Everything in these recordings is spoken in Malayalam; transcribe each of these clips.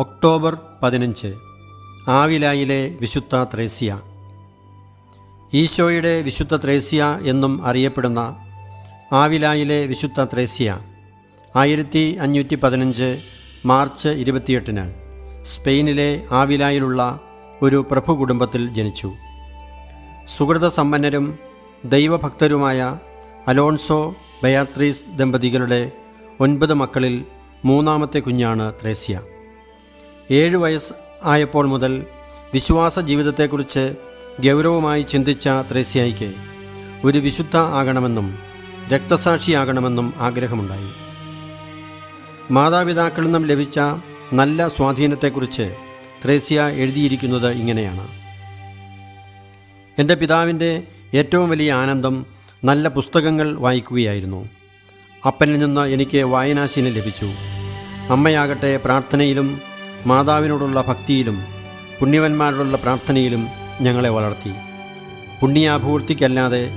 ഒക്ടോബർ പതിനഞ്ച് ആവിലായിലെ വിശുദ്ധ ത്രേസ്യ. ഈശോയുടെ വിശുദ്ധ ത്രേസ്യ എന്നും അറിയപ്പെടുന്ന ആവിലായിലെ വിശുദ്ധ ത്രേസ്യ ആയിരത്തി അഞ്ഞൂറ്റി പതിനഞ്ച് മാർച്ച് ഇരുപത്തിയെട്ടിന് സ്പെയിനിലെ ആവിലായിലുള്ള ഒരു പ്രഭു കുടുംബത്തിൽ ജനിച്ചു. സുഹൃത സമ്പന്നരും ദൈവഭക്തരുമായ അലോൺസോ ബയാത്രീസ് ദമ്പതികളുടെ ഒൻപത് മക്കളിൽ മൂന്നാമത്തെ കുഞ്ഞാണ് ത്രേസ്യ. ഏഴ് വയസ്സ് ആയപ്പോൾ മുതൽ വിശ്വാസ ജീവിതത്തെക്കുറിച്ച് ഗൗരവമായി ചിന്തിച്ച ത്രേസ്യായിക്ക് ഒരു വിശുദ്ധ ആകണമെന്നും രക്തസാക്ഷിയാകണമെന്നും ആഗ്രഹമുണ്ടായി. മാതാപിതാക്കളിൽ നിന്നും ലഭിച്ച നല്ല സ്വാധീനത്തെക്കുറിച്ച് ത്രേസ്യ എഴുതിയിരിക്കുന്നത് ഇങ്ങനെയാണ്. എന്റെ പിതാവിന്റെ ഏറ്റവും വലിയ ആനന്ദം നല്ല പുസ്തകങ്ങൾ വായിക്കുകയായിരുന്നു. അപ്പനിൽ നിന്ന് എനിക്ക് വായനാശീലം ലഭിച്ചു. അമ്മയാകട്ടെ പ്രാർത്ഥനയിലും മാതാവിനോടുള്ള ഭക്തിയിലും പുണ്യവന്മാരോടുള്ള പ്രാർത്ഥനയിലും ഞങ്ങളെ വളർത്തി. പുണ്യാഭൂർത്തിക്കല്ലാതെ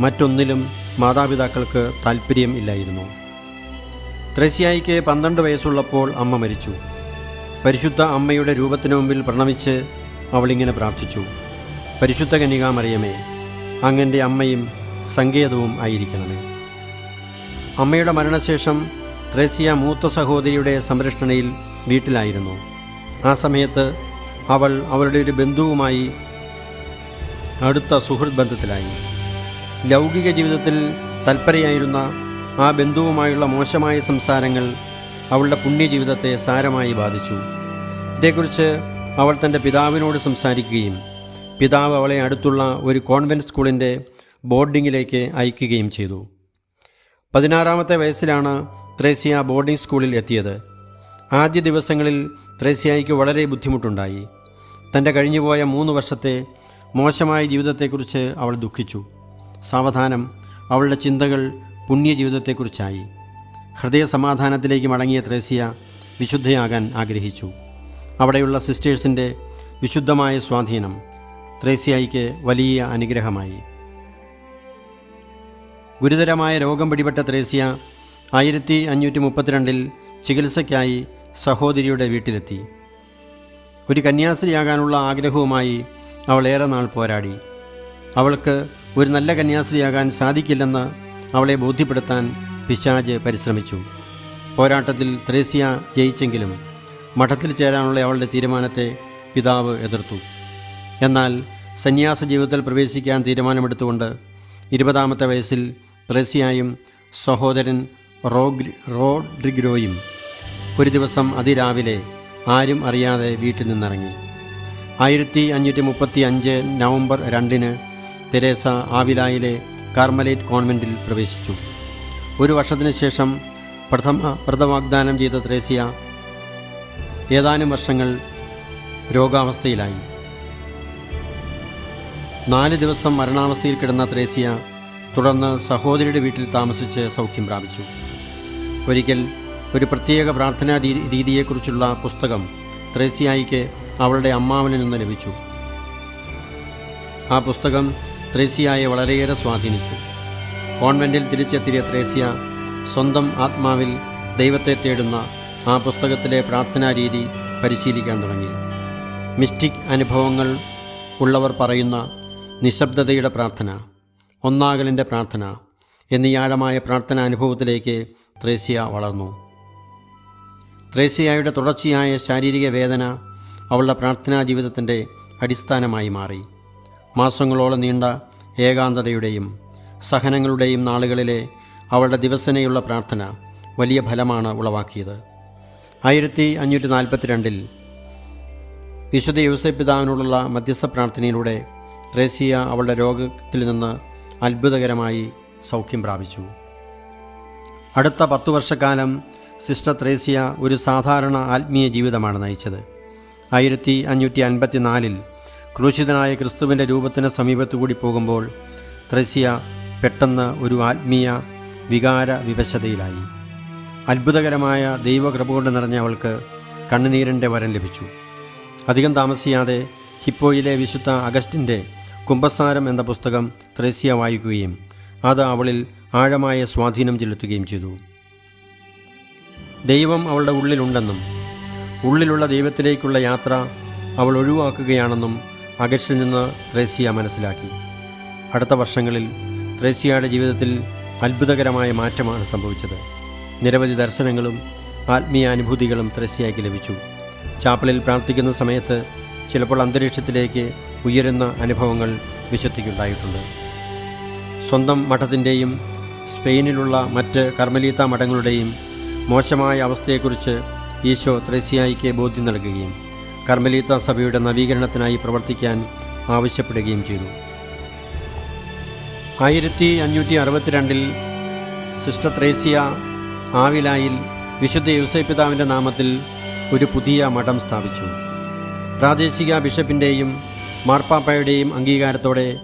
മറ്റൊന്നിലും മാതാപിതാക്കൾക്ക് താല്പര്യം ഇല്ലായിരുന്നു. ത്രേസ്യായിക്ക് പന്ത്രണ്ട് വയസ്സുള്ളപ്പോൾ അമ്മ മരിച്ചു. പരിശുദ്ധ അമ്മയുടെ രൂപത്തിനു മുമ്പിൽ പ്രണമിച്ച് അവളിങ്ങനെ പ്രാർത്ഥിച്ചു. പരിശുദ്ധ കന്യകാമറിയമേ അങ്ങന്റെ അമ്മയും സങ്കേതവും ആയിരിക്കണമേ. അമ്മയുടെ മരണശേഷം ത്രേസ്യ മൂത്ത സഹോദരിയുടെ സംരക്ഷണയിൽ വീട്ടിലായിരുന്നു. ആ സമയത്ത് അവൾ അവളുടെ ഒരു ബന്ധുവുമായി അടുത്ത സുഹൃത്ത് ബന്ധത്തിലായി. ലൗകിക ജീവിതത്തിൽ തൽപരയായിരുന്ന ആ ബന്ധുവുമായുള്ള മോശമായ സംസാരങ്ങൾ അവളുടെ പുണ്യജീവിതത്തെ സാരമായി ബാധിച്ചു. ഇതേക്കുറിച്ച് അവൾ തന്റെ പിതാവിനോട് സംസാരിക്കുകയും പിതാവ് അവളെ അടുത്തുള്ള ഒരു കോൺവെന്റ് സ്കൂളിന്റെ ബോർഡിങ്ങിലേക്ക് അയക്കുകയും ചെയ്തു. പതിനാറാമത്തെ വയസ്സിലാണ് ത്രേസ്യ ബോർഡിംഗ് സ്കൂളിൽ എത്തിയത്. ആദ്യ ദിവസങ്ങളിൽ ത്രേസ്യായിക്ക് വളരെ ബുദ്ധിമുട്ടുണ്ടായി. തന്റെ കഴിഞ്ഞുപോയ മൂന്ന് വർഷത്തെ മോശമായ ജീവിതത്തെക്കുറിച്ച് അവൾ ദുഃഖിച്ചു. സാവധാനം അവളുടെ ചിന്തകൾ പുണ്യജീവിതത്തെക്കുറിച്ചായി ഹൃദയ സമാധാനത്തിലേക്ക് മടങ്ങിയ ത്രേസ്യ വിശുദ്ധയാകാൻ ആഗ്രഹിച്ചു. അവിടെയുള്ള സിസ്റ്റേഴ്സിന്റെ വിശുദ്ധമായ സ്വാധീനം ത്രേസ്യായിക്ക് വലിയ അനുഗ്രഹമായി. ഗുരുതരമായ രോഗം പിടിപെട്ട ത്രേസ്യ ആയിരത്തി അഞ്ഞൂറ്റി മുപ്പത്തിരണ്ടിൽ ചികിത്സയ്ക്കായി സഹോദരിയുടെ വീട്ടിലെത്തി. ഒരു കന്യാസ്ത്രീയാകാനുള്ള ആഗ്രഹവുമായി അവൾ ഏറെ നാൾ പോരാടി. അവൾക്ക് ഒരു നല്ല കന്യാസ്ത്രീയാകാൻ സാധിക്കില്ലെന്ന് അവളെ ബോധ്യപ്പെടുത്താൻ പിശാജ് പരിശ്രമിച്ചു. പോരാട്ടത്തിൽ ത്രേസ്യ ജയിച്ചെങ്കിലും മഠത്തിൽ ചേരാനുള്ള അവളുടെ തീരുമാനത്തെ പിതാവ് എതിർത്തു. എന്നാൽ സന്യാസ ജീവിതത്തിൽ പ്രവേശിക്കാൻ തീരുമാനമെടുത്തുകൊണ്ട് ഇരുപതാമത്തെ വയസ്സിൽ ത്രേസ്യായും സഹോദരൻ റോഗ് റോഡ്രിഗ്രോയും ഒരു ദിവസം അതിരാവിലെ ആരും അറിയാതെ വീട്ടിൽ നിന്നിറങ്ങി. ആയിരത്തി അഞ്ഞൂറ്റി മുപ്പത്തി അഞ്ച് നവംബർ രണ്ടിന് തെരേസ ആവിലായിലെ കാർമലേറ്റ് കോൺവെന്റിൽ പ്രവേശിച്ചു. ഒരു വർഷത്തിനു ശേഷം പ്രഥമ വ്രതവാഗ്ദാനം ചെയ്ത ത്രേസ്യ ഏതാനും വർഷങ്ങൾ രോഗാവസ്ഥയിലായി. നാല് ദിവസം മരണാവസ്ഥയിൽ കിടന്ന ത്രേസ്യ തുടർന്ന് സഹോദരിയുടെ വീട്ടിൽ താമസിച്ച് സൗഖ്യം പ്രാപിച്ചു. ഒരിക്കൽ ഒരു പ്രത്യേക പ്രാർത്ഥനാ രീതിയെക്കുറിച്ചുള്ള പുസ്തകം ത്രേസ്യായിക്ക് അവളുടെ അമ്മാവനിൽ നിന്ന് ലഭിച്ചു. ആ പുസ്തകം ത്രേസ്യായെ വളരെയേറെ സ്വാധീനിച്ചു. കോൺവെന്റിൽ തിരിച്ചെത്തിയ ത്രേസ്യ സ്വന്തം ആത്മാവിൽ ദൈവത്തെ തേടുന്ന ആ പുസ്തകത്തിലെ പ്രാർത്ഥനാ രീതി പരിശീലിക്കാൻ തുടങ്ങി. മിസ്റ്റിക് അനുഭവങ്ങൾ ഉള്ളവർ പറയുന്ന നിശബ്ദതയുടെ പ്രാർത്ഥന ഒന്നാകലിന്റെ പ്രാർത്ഥന എന്നീ ആഴമായ പ്രാർത്ഥനാ അനുഭവത്തിലേക്ക് ത്രേസ്യ വളർന്നു. ത്രേസ്യയുടെ തുടർച്ചയായ ശാരീരിക വേദന അവളുടെ പ്രാർത്ഥനാ ജീവിതത്തിന്റെ അടിസ്ഥാനമായി മാറി. മാസങ്ങളോളം നീണ്ട ഏകാന്തതയുടെയും സഹനങ്ങളുടെയും നാളുകളിലെ അവളുടെ ദിവസനയുള്ള പ്രാർത്ഥന വലിയ ഫലമാണ് ഉളവാക്കിയത്. ആയിരത്തി അഞ്ഞൂറ്റി നാൽപ്പത്തിരണ്ടിൽ വിശുദ്ധ യൂസഫ് പിതാവിനോടുള്ള മധ്യസ്ഥ പ്രാർത്ഥനയിലൂടെ ത്രേസ്യ അവളുടെ രോഗത്തിൽ നിന്ന് അത്ഭുതകരമായി സൗഖ്യം പ്രാപിച്ചു. അടുത്ത പത്തു വർഷക്കാലം സിസ്റ്റർ ത്രേസ്യ ഒരു സാധാരണ ആത്മീയ ജീവിതമാണ് നയിച്ചത്. ആയിരത്തി അഞ്ഞൂറ്റി അൻപത്തി നാലിൽ ക്രൂശിതനായ ക്രിസ്തുവിന്റെ രൂപത്തിന് സമീപത്തുകൂടി പോകുമ്പോൾ ത്രേസ്യ പെട്ടെന്ന് ഒരു ആത്മീയ വികാര വിവശതയിലായി. അത്ഭുതകരമായ ദൈവകൃപ കൊണ്ട് നിറഞ്ഞ അവൾക്ക് കണ്ണുനീരിന്റെ വരം ലഭിച്ചു. അധികം താമസിയാതെ ഹിപ്പോയിലെ വിശുദ്ധ അഗസ്റ്റിന്റെ കുംഭസാരം എന്ന പുസ്തകം ത്രേസ്യ വായിക്കുകയും അത് അവളിൽ ആഴമായ സ്വാധീനം ചെലുത്തുകയും ചെയ്തു. ദൈവം അവളുടെ ഉള്ളിലുണ്ടെന്നും ഉള്ളിലുള്ള ദൈവത്തിലേക്കുള്ള യാത്ര അവൾ ഒഴിവാക്കുകയാണെന്നും അഗസ്റ്റിൽ നിന്ന് ത്രേസ്യ മനസ്സിലാക്കി. അടുത്ത വർഷങ്ങളിൽ ത്രേസ്യയുടെ ജീവിതത്തിൽ അത്ഭുതകരമായ മാറ്റമാണ് സംഭവിച്ചത്. നിരവധി ദർശനങ്ങളും ആത്മീയ അനുഭൂതികളും ത്രേസ്യയ്ക്ക് ലഭിച്ചു. ചാപ്പലിൽ പ്രാർത്ഥിക്കുന്ന സമയത്ത് ചിലപ്പോൾ അന്തരീക്ഷത്തിലേക്ക് ഉയരുന്ന അനുഭവങ്ങൾ വിശുദ്ധിക്കുണ്ടായിട്ടുണ്ട്. സ്വന്തം മഠത്തിന്റെയും സ്പെയിനിലുള്ള മറ്റ് കർമ്മലീത്ത മഠങ്ങളുടെയും മോശമായ അവസ്ഥയെക്കുറിച്ച് ഈശോ ത്രേസ്യായിക്ക് ബോധ്യം നൽകുകയും കർമ്മലീത്ത സഭയുടെ നവീകരണത്തിനായി പ്രവർത്തിക്കാൻ ആവശ്യപ്പെടുകയും ചെയ്തു. ആയിരത്തി അഞ്ഞൂറ്റി അറുപത്തിരണ്ടിൽ സിസ്റ്റർ ത്രേസ്യ ആവിലായിൽ വിശുദ്ധ യൂസൈപിതാവിന്റെ നാമത്തിൽ ഒരു പുതിയ മഠം സ്ഥാപിച്ചു. പ്രാദേശിക ബിഷപ്പിന്റെയും മാർപ്പാപ്പയുടെയും അംഗീകാരത്തോടെ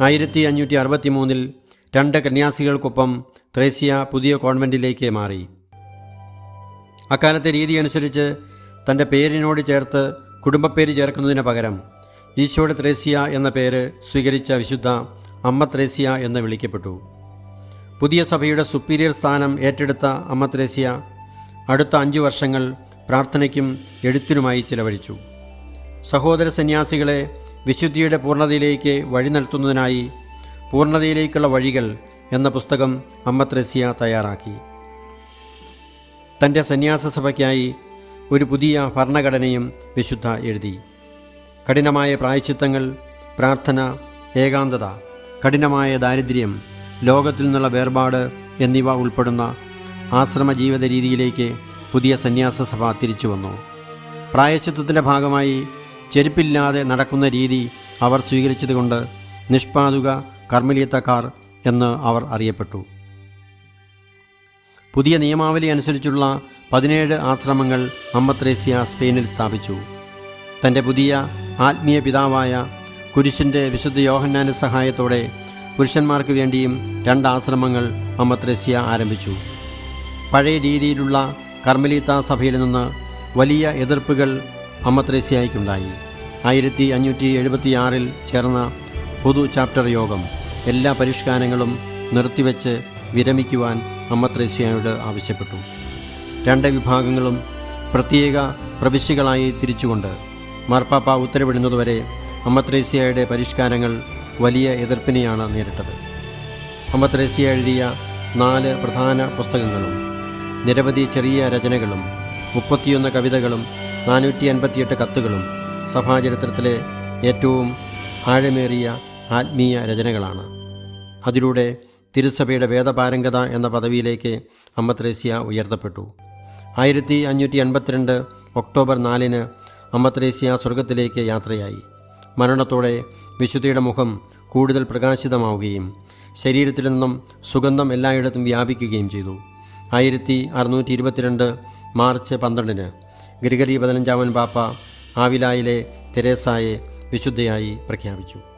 ആയിരത്തി അഞ്ഞൂറ്റി അറുപത്തി മൂന്നിൽ രണ്ട് കന്യാസികൾക്കൊപ്പം ത്രേസ്യ പുതിയ കോൺവെന്റിലേക്ക് മാറി. അക്കാലത്തെ രീതി അനുസരിച്ച് തന്റെ പേരിനോട് ചേർത്ത് കുടുംബപ്പേര് ചേർക്കുന്നതിന് പകരം ഈശോയുടെ ത്രേസ്യ എന്ന പേര് സ്വീകരിച്ച വിശുദ്ധ അമ്മ ത്രേസ്യ എന്ന് വിളിക്കപ്പെട്ടു. പുതിയ സഭയുടെ സുപ്പീരിയർ സ്ഥാനം ഏറ്റെടുത്ത അമ്മ ത്രേസ്യ അടുത്ത അഞ്ചു വർഷങ്ങൾ പ്രാർത്ഥനയ്ക്കും എഴുത്തിനുമായി ചിലവഴിച്ചു. സഹോദര സന്യാസികളെ വിശുദ്ധിയുടെ പൂർണതയിലേക്ക് വഴി നടത്തുന്നതിനായി പൂർണതയിലേക്കുള്ള വഴികൾ എന്ന പുസ്തകം അമ്മ ത്രേസ്യ തയ്യാറാക്കി. തന്റെ സന്യാസ സഭയ്ക്കായി ഒരു പുതിയ ഭരണഘടനയും വിശുദ്ധ എഴുതി. കഠിനമായ പ്രായച്ചിത്തങ്ങൾ പ്രാർത്ഥന ഏകാന്തത കഠിനമായ ദാരിദ്ര്യം ലോകത്തിൽ നിന്നുള്ള വേർപാട് എന്നിവ ഉൾപ്പെടുന്ന ആശ്രമ ജീവിത രീതിയിലേക്ക് പുതിയ സന്യാസ സഭ തിരിച്ചു വന്നു. പ്രായച്ചിത്തത്തിന്റെ ഭാഗമായി ചെരുപ്പില്ലാതെ നടക്കുന്ന രീതി അവർ സ്വീകരിച്ചതുകൊണ്ട് നിഷ്പാതുക കർമ്മലീത്തക്കാർ എന്ന് അവർ അറിയപ്പെട്ടു. പുതിയ നിയമാവലി അനുസരിച്ചുള്ള പതിനേഴ് ആശ്രമങ്ങൾ അമ്മത്രേസ്യ സ്പെയിനിൽ സ്ഥാപിച്ചു. തന്റെ പുതിയ ആത്മീയ പിതാവായ കുരിശിന്റെ വിശുദ്ധ യോഹന്നാന്റെ സഹായത്തോടെ പുരുഷന്മാർക്ക് വേണ്ടിയും രണ്ട് ആശ്രമങ്ങൾ അമ്മത്രേസ്യ ആരംഭിച്ചു. പഴയ രീതിയിലുള്ള കർമ്മലീത്ത സഭയിൽ നിന്ന് വലിയ എതിർപ്പുകൾ അമ്മത്രേസ്യായിക്കുണ്ടായി ആയിരത്തി അഞ്ഞൂറ്റി എഴുപത്തിയാറിൽ ചേർന്ന പൊതു ചാപ്റ്റർ യോഗം എല്ലാ പരിഷ്കാരങ്ങളും നിർത്തിവെച്ച് വിരമിക്കുവാൻ അമ്മത്രേസ്യയോട് ആവശ്യപ്പെട്ടു. രണ്ട് വിഭാഗങ്ങളും പ്രത്യേക പ്രവിശ്യകളായി തിരിച്ചുകൊണ്ട് മാർപ്പാപ്പ ഉത്തരവിടുന്നതുവരെ അമ്മത്രേസ്യയുടെ പരിഷ്കാരങ്ങൾ വലിയ എതിർപ്പിനെയാണ് നേരിട്ടത്. അമ്മത്രേസ്യ എഴുതിയ നാല് പ്രധാന പുസ്തകങ്ങളും നിരവധി ചെറിയ രചനകളും മുപ്പത്തിയൊന്ന് കവിതകളും നാനൂറ്റി അൻപത്തിയെട്ട് കത്തുകളും സഭാചരിത്രത്തിലെ ഏറ്റവും ആഴമേറിയ ആത്മീയ രചനകളാണ്. അതിലൂടെ തിരുസഭയുടെ വേദപാരംഗത എന്ന പദവിയിലേക്ക് അമ്മത്രേസ്യ ഉയർത്തപ്പെട്ടു. ആയിരത്തി അഞ്ഞൂറ്റി എൺപത്തിരണ്ട് ഒക്ടോബർ നാലിന് അമ്മത്രേസ്യ സ്വർഗത്തിലേക്ക് യാത്രയായി. മരണത്തോടെ വിശുദ്ധിയുടെ മുഖം കൂടുതൽ പ്രകാശിതമാവുകയും ശരീരത്തിൽ നിന്നും സുഗന്ധം എല്ലായിടത്തും വ്യാപിക്കുകയും ചെയ്തു. ആയിരത്തി അറുന്നൂറ്റി ഇരുപത്തിരണ്ട് മാർച്ച് പന്ത്രണ്ടിന് ഗ്രിഗറി പതിനഞ്ചാമൻ പാപ്പ ആവിലായിലെ തെരേസായെ വിശുദ്ധയായി പ്രഖ്യാപിച്ചു.